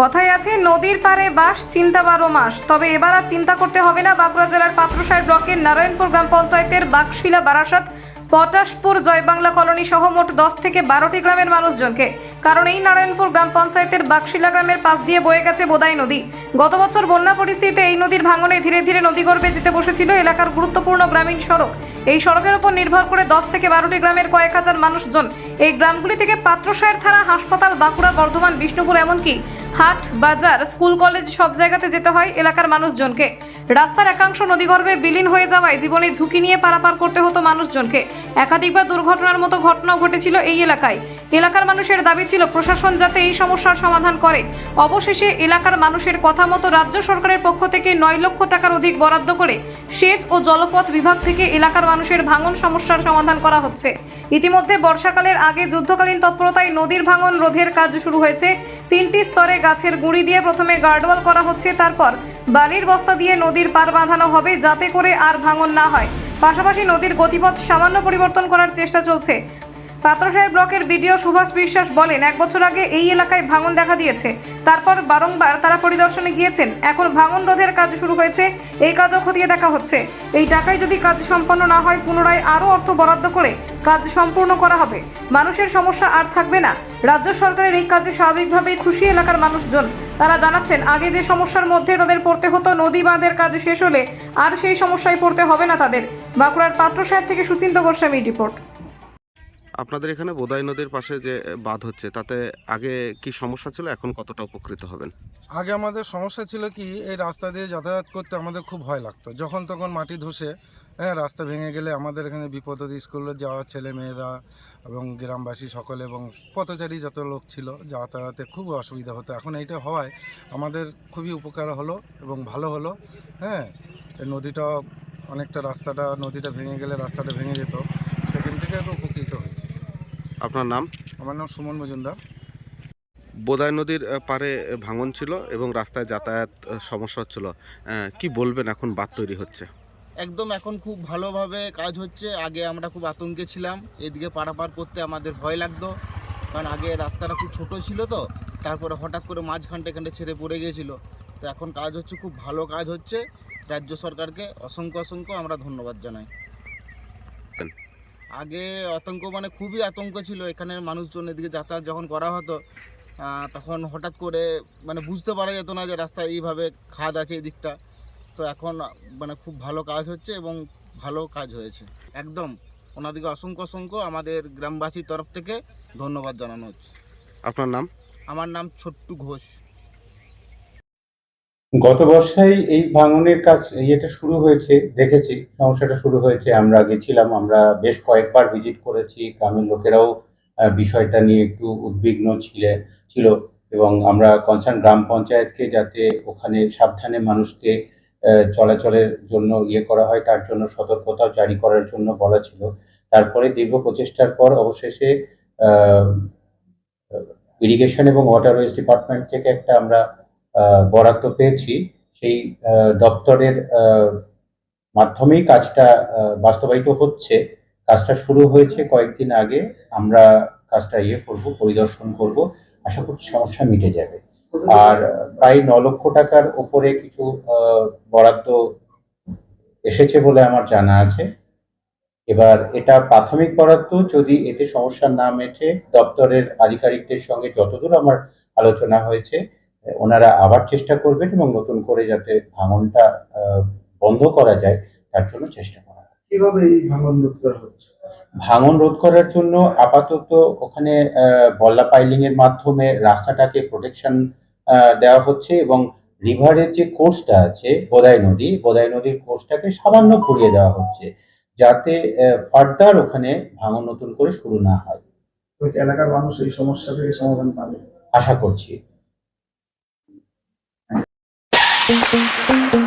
কথায় আছে, নদীর পারে বাস, চিন্তা বারো মাস। তবে এবার আর চিন্তা করতে হবে না, বাঁকুড়া জেলার পাত্রসাহের ব্লকের নারায়ণপুর গ্রাম পঞ্চায়েতের বাকশিলা বারাসাত, পটাশপুর জয়বাংলা কলোনি সহ মোট দশ থেকে বারোটি গ্রামের মানুষজনকে। কারণ এই নারায়ণপুর গ্রাম পঞ্চায়েতের বাকশিলা গ্রামের পাশ দিয়ে বয়ে গেছে বোদাই নদী। গত বছর বন্যা পরিস্থিতিতে এই নদীর ভাঙনে ধীরে ধীরে নদী নদীগর্ভে যেতে বসেছিল এলাকার গুরুত্বপূর্ণ গ্রামীণ সড়ক। এই সড়কের উপর নির্ভর করে দশ থেকে বারোটি গ্রামের কয়েক হাজার মানুষজন। এই গ্রামগুলি থেকে পাত্রসায়ের থানা হাসপাতাল, বাঁকুড়া, বর্ধমান, বিষ্ণুপুর এমনকি হাট, বাজার, স্কুল, কলেজ সব জায়গাতে যেতে হয় এলাকার মানুষজনকে। রাস্তার একাংশ নদীগর্ভে বিলীন হয়ে যাওয়ায় জীবনে ঝুঁকি নিয়ে পারাপার করতে হতো মানুষজনকে। একাধিকবার দুর্ঘটনার মতো ঘটনাও ঘটেছিল এই এলাকায়। এলাকার মানুষের দাবি ছিল, প্রশাসন যাতে এই সমস্যার সমাধান করে। অবশেষে এলাকার মানুষের কথা মতো রাজ্য সরকারের পক্ষ থেকে নয় লক্ষ টাকার অধিক বরাদ্দ করে সেচ ও জলপথ বিভাগ থেকে এলাকার মানুষের ভাঙন সমস্যার সমাধান করা হচ্ছে। ইতিমধ্যে বর্ষাকালের আগে যুদ্ধকালীন তৎপরতায় নদীর ভাঙন রোধের কাজ শুরু হয়েছে। তিনটি স্তরে গাছের গুঁড়ি দিয়ে প্রথমে গার্ডওয়াল করা হচ্ছে, তারপর বালির বস্তা দিয়ে নদীর পার বাঁধানো হবে যাতে করে আর ভাঙন না হয়। পাশাপাশি নদীর গতিপথ সামান্য পরিবর্তন করার চেষ্টা চলছে। পাত্রসাহেব ব্লকের বিডিও সুভাষ বিশ্বাস বলেন, এক বছর আগে এই এলাকায় ভাঙন দেখা দিয়েছে। তারপর বারংবার তারা পরিদর্শনে গিয়েছেন। এখন ভাঙন রোধের কাজ শুরু হয়েছে। এই কাজও খতিয়ে দেখা হচ্ছে। এই টাকায় যদি কাজ সম্পন্ন না হয়, পুনরায় আরও অর্থ বরাদ্দ করে কাজ সম্পূর্ণ করা হবে। মানুষের সমস্যা আর থাকবে না। রাজ্য সরকারের এই কাজে স্বাভাবিকভাবেই খুশি এলাকার মানুষজন। তারা জানাচ্ছেন, আগে যে সমস্যার মধ্যে তাদের পড়তে হতো, নদী বাঁধের কাজ শেষ হলে আর সেই সমস্যায় পড়তে হবে না তাদের। বাঁকুড়ার পাত্রসাহেব থেকে সুচিন্ত গোস্বামী রিপোর্ট। আপনাদের এখানে বোদাই নদীর পাশে যে বাঁধ হচ্ছে, তাতে আগে কি সমস্যা ছিল? এখন কতটা উপকৃত হবেন? আগে আমাদের সমস্যা ছিল কি, এই রাস্তা দিয়ে যাতায়াত করতে আমাদের খুব ভয় লাগতো। যখন তখন মাটি ধসে হ্যাঁ রাস্তা ভেঙে গেলে আমাদের এখানে বিপদ স্কুলে যাওয়া ছেলে মেয়েরা এবং গ্রামবাসী সকলে এবং পথচারী যত লোক ছিল, যাতায়াতে খুব অসুবিধা হতো। এখন এইটা হওয়ায় আমাদের খুবই উপকার হলো এবং ভালো হলো হ্যাঁ। নদীটা অনেকটা রাস্তাটা, নদীটা ভেঙে গেলে রাস্তাটা ভেঙে যেত। সেখান থেকে তো আপনার নাম? আমার নাম সুমন মজুমদার। বোদাই নদীর পারে ভাঙন ছিল এবং রাস্তায় যাতায়াত সমস্যা হচ্ছিল। কি বলবেন এখন বাদ তৈরি হচ্ছে? একদম এখন খুব ভালোভাবে কাজ হচ্ছে। আগে আমরা খুব আতঙ্কে ছিলাম। এদিকে পারাপার করতে আমাদের ভয় লাগতো। কারণ আগে রাস্তাটা খুব ছোট ছিল তো। তারপরে হঠাৎ করে মাঝখানটা এখানটা ছেড়ে পড়ে গিয়েছিল। তো এখন কাজ হচ্ছে খুব ভালো কাজ হচ্ছে। রাজ্য সরকারকে অসংখ্য অসংখ্য আমরা ধন্যবাদ জানাই। আগে আতঙ্ক মানে খুবই আতঙ্ক ছিল এখানের মানুষজন এদিকে যাতায়াত যখন করা হতো তখন হঠাৎ করে মানে বুঝতে পারা যেত না যে রাস্তায় এইভাবে খাদ আছে এই দিকটা তো এখন মানে খুব ভালো কাজ হচ্ছে এবং ভালো কাজ হয়েছে। একদম ওনাদেরকে অসংখ্য অসংখ্য আমাদের গ্রামবাসীর তরফ থেকে ধন্যবাদ জানানো হচ্ছে। আপনার নাম? আমার নাম ছোট্টু ঘোষ। গত বর্ষায় এই ভাঙনের কাজ ইয়েটা শুরু হয়েছে, দেখেছি, সমস্যাটা শুরু হয়েছে। আমরা গেছিলাম, আমরা বেশ কয়েকবার ভিজিট করেছি, গ্রামের লোকেরাও বিষয়টা নিয়ে একটু উদ্বিগ্ন ছিলেন ছিল। এবং আমরা কনসার্ন গ্রাম পঞ্চায়েতকে যাতে ওখানে সাবধানে মানুষকে চলাচলের জন্য ইয়ে করা হয়, তার জন্য সতর্কতা জারি করার জন্য বলা ছিল। তারপরে দীর্ঘ প্রচেষ্টার পর অবশেষে ইরিগেশন এবং ওয়াটার ওয়েস্ট ডিপার্টমেন্ট থেকে একটা আমরা বরাদ্দ পেয়েছি, সেই দপ্তরের মাধ্যমেই কাজটা বাস্তবায়িত হচ্ছে। কাজটা শুরু হয়েছে কয়েকদিন আগে, আমরা কাজটা ইয়ে করব, পরিদর্শন করব, আশা করছি সমস্যা মিটে যাবে। আর প্রায় ন লক্ষ টাকার উপরে কিছু বরাদ্দ এসেছে বলে আমার জানা আছে। এবার এটা প্রাথমিক বরাদ্দ, যদি এতে সমস্যা না মেটে দপ্তরের আধিকারিকদের সঙ্গে যতদূর আমার আলোচনা হয়েছে ওনারা আবার চেষ্টা করবেন এবং নতুন করে যাতে ভাঙনটা বন্ধ করা যায় তার জন্য চেষ্টা করা। কীভাবে এই ভাঙন রোধ করা হচ্ছে? ভাঙন রোধ করার জন্য আপাতত ওখানে বল্লা পাইলিং এর মাধ্যমে রাস্তাটাকে প্রোটেকশন দেওয়া হচ্ছে এবং রিভারের যে কোর্সটা আছে বোদাই নদী বোদাই নদীর কোর্সটাকে সামান্য ঘুরিয়ে দেওয়া হচ্ছে যাতে ফার্দার ওখানে ভাঙন নতুন করে শুরু না হয়। এলাকার মানুষ এই সমস্যা থেকে সমাধান পাবে। আশা করছি। うん。